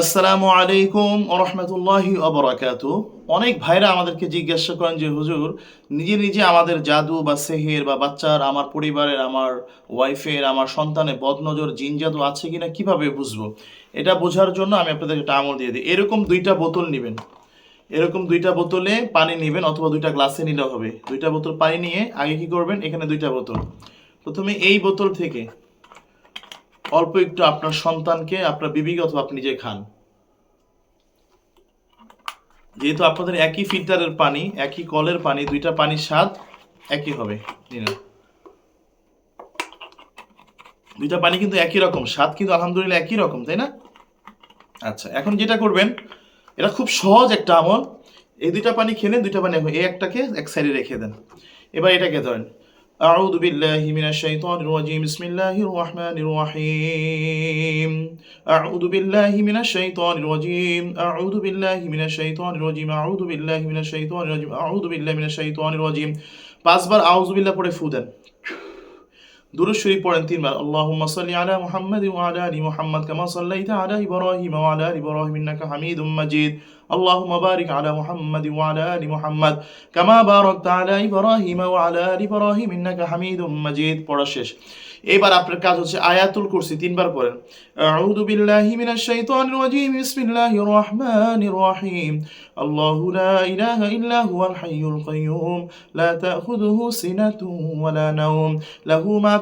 আসসালামু আলাইকুম ওরহমতুল্লাহি অবরাকাত অনেক ভাইরা আমাদেরকে জিজ্ঞাসা করেন যে, হুজুর, নিজে নিজে আমাদের জাদু বা সেহের বা বাচ্চার, আমার পরিবারের, আমার ওয়াইফের, আমার সন্তানের বদনজর জিন জাদু আছে কিনা কীভাবে বুঝব? এটা বোঝার জন্য আমি আপনাদের একটা আমল দিয়ে দিই। এরকম দুইটা বোতল নেবেন। এরকম দুইটা বোতলে পানি নেবেন অথবা দুইটা গ্লাসে নিলে হবে। দুইটা বোতল পানি নিয়ে আগে কি করবেন? এখানে দুইটা বোতল। প্রথমে এই বোতল থেকে অল্প একটু আপনার সন্তানকে, আপনার বিবিকে অথবা আপনি নিজে খান। যেহেতু আপনাদের একই ফিল্টারের পানি, একই কলের পানি, দুইটা পানির স্বাদ একই হবে দুইটা পানি কিন্তু একই রকম, স্বাদ কিন্তু আলহামদুলিল্লাহ একই রকম, তাই না? আচ্ছা এখন যেটা করবেন, এটা খুব সহজ একটা আমল। এই দুইটা পানি খেলেন, দুইটা পানি এই একটাকে এক সাইডে রেখে দেন। এবার এটাকে ধরেন أعوذ بالله من الشيطان الرجيم بسم الله الرحمن الرحيم أعوذ بالله من الشيطان الرجيم أعوذ بالله من الشيطان الرجيم أعوذ بالله من الشيطان الرجيم أعوذ بالله من الشيطان الرجيم পাঁচবার আউযু বিল্লাহ পড়ে ফু দেন দুরুদ শরীফ পড়েন তিনবার, আল্লাহুম্মা সাল্লি আলা মুহাম্মাদ ওয়া আলা আলি মুহাম্মাদ কামা সাল্লাইতা আলা ইব্রাহিম ওয়া আলা আলি ইব্রাহিম ইন্নাকা হামিদুম মাজিদ। আল্লাহুম্মা বারিক আলা মুহাম্মাদ ওয়া আলা আলি মুহাম্মাদ কামা বারাকতা আলা ইব্রাহিম ওয়া আলা আলি ইব্রাহিম ইন্নাকা হামিদুম মাজিদ। পড়া শেষ। এবার আপনার কাজ হচ্ছে আয়াতুল কুরসি তিনবার পড়েন, আউযু বিল্লাহি মিনাশ শাইতানির রাজীম, বিসমিল্লাহির রাহমানির রাহিম। আল্লাহু লা ইলাহা ইল্লা হুয়াল হাইয়ুল কাইয়ুম, লা তা'খুযুহু সিনাতুন ওয়া লা নাওম। লাহু মা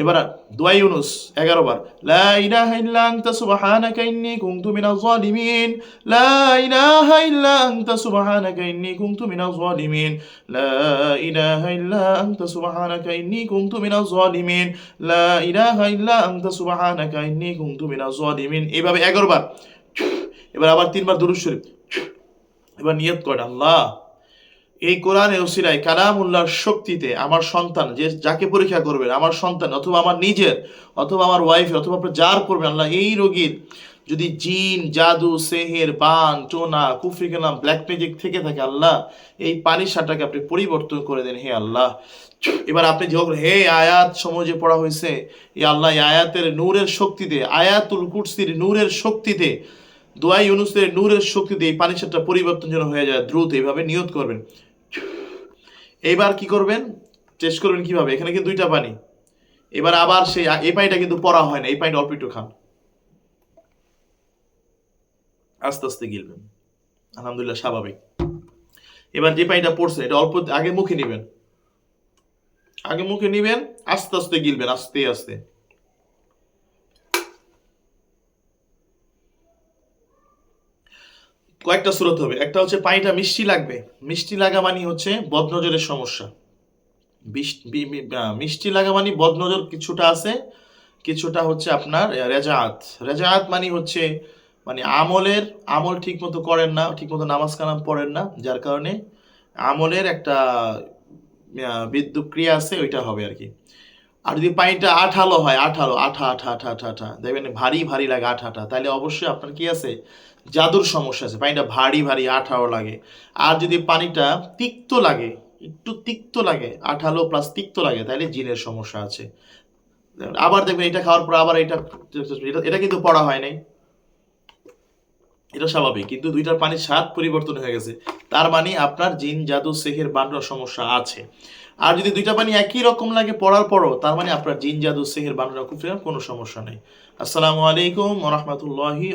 এবার দোয়া ইউনুস, এগারো বার, লা ইলাহা ইল্লা আনতা সুবহানাকা ইন্নী কুনতু মিনাজ জালিমিন লা ইলাহা ইল্লা আনতা সুবহানাকা ইন্নী কুনতু মিনাজ জালিমিন লা ইলাহা ইল্লা আনতা সুবহানাকা ইন্নী কুনতু মিনাজ জালিমিন লা ইলাহা ইল্লা আনতা সুবহানাকা ইন্নী কুনতু মিনাজ জালিমিন এভাবে এগারো বার, এবার আবার তিনবার দুরূদ শরীফ, এবার নিয়ত করেন, আল্লাহ এই কোরআনে ওসিরায় কালামুল্লাহর শক্তিতে আমার সন্তান যে যাকে পরীক্ষা করবেন, আমার সন্তান অথবা আমার নিজের, অথবা আমার ওয়াইফ অথবা আপনার যার করবেন, আল্লাহ এই রোগীর যদি জিন, জাদু, সেহের, বান টোনা কুফরি কালাম ব্ল্যাক ম্যাজিক থেকে থাকে, আল্লাহ এই পানির সারটাকে আপনি পরিবর্তন করে দেন, হে আল্লাহ। এবার আপনি যখন, হে আয়াত সময় যে পড়া হয়েছে এই আল্লাহ আয়াতের নূরের শক্তিতে, আয়াতুল কুরসির নূরের শক্তিতে দোয়াই ইউনুসের নূরের শক্তিতে এই পানির সারটা পরিবর্তন যেন হয়ে যায়, দ্রুত এইভাবে নিয়ত করবেন। এইবার কি করবেন? টেস্ট করবেন কীভাবে? এখানে কিন্তু দুইটা পানি। এবার আবার সেই, এই পানিটা কিন্তু পড়া হয় না, এই পানিটা অল্প একটু খান। আস্তে আস্তে গিলবেন। আলহামদুলিল্লাহ, স্বাভাবিক। এবার যে পানিটা পড়ছে, এটা অল্প আগে মুখে নেবেন। আগে মুখে নেবেন, আস্তে আস্তে গিলবেন, আস্তে আস্তে। কয়েকটা স্রোত হবে। একটা হচ্ছে পানিটা মিষ্টি লাগবে। মিষ্টি লাগা মানে হচ্ছে বদনজরের সমস্যা। মিষ্টি লাগা মানে বদনজর কিছুটা আছে, কিছুটা হচ্ছে আপনার রেজাআত। রেজাআত মানে হচ্ছে মানে আমলের, আমল ঠিক মতো করেন না ঠিক মতো নামাজ কালাম পড়েন না, যার কারণে আমলের একটা বিদ্যুৎ ক্রিয়া আছে, ওইটা হবে আর কি। আর যদি পানিটা আঠালো হয়, আঠালো, আঠা আঠা আঠা আঠা আঠা, দেখবেন ভারী ভারী লাগে আঠা আঠা তাহলে অবশ্যই আপনার কি আছে? জাদুর সমস্যা আছে। পানিটা ভারী ভারী আঠাও লাগে। আর যদি পানিটা তিক্ত লাগে, একটু তিক্ত লাগে, আঠালো প্লাস তিক্ত লাগে তাহলে জিনের সমস্যা আছে। আবার দেখবেন এটা খাওয়ার পর আবার এটা, এটা- কিন্তু পড়া হয় নাই। এটা স্বাভাবিক, কিন্তু দুইটার পানির স্বাদ পরিবর্তন হয়ে গেছে। তার মানে আপনার জিন, জাদু, সেহের বান্ডার সমস্যা আছে। আর যদি দুইটা পানি একই রকম লাগে পড়ার পরও, তার মানে আপনার জিন, জাদু, সেহের বানানো কোনো সমস্যা নেই। আসসালামু আলাইকুম রহমতুল্লাহি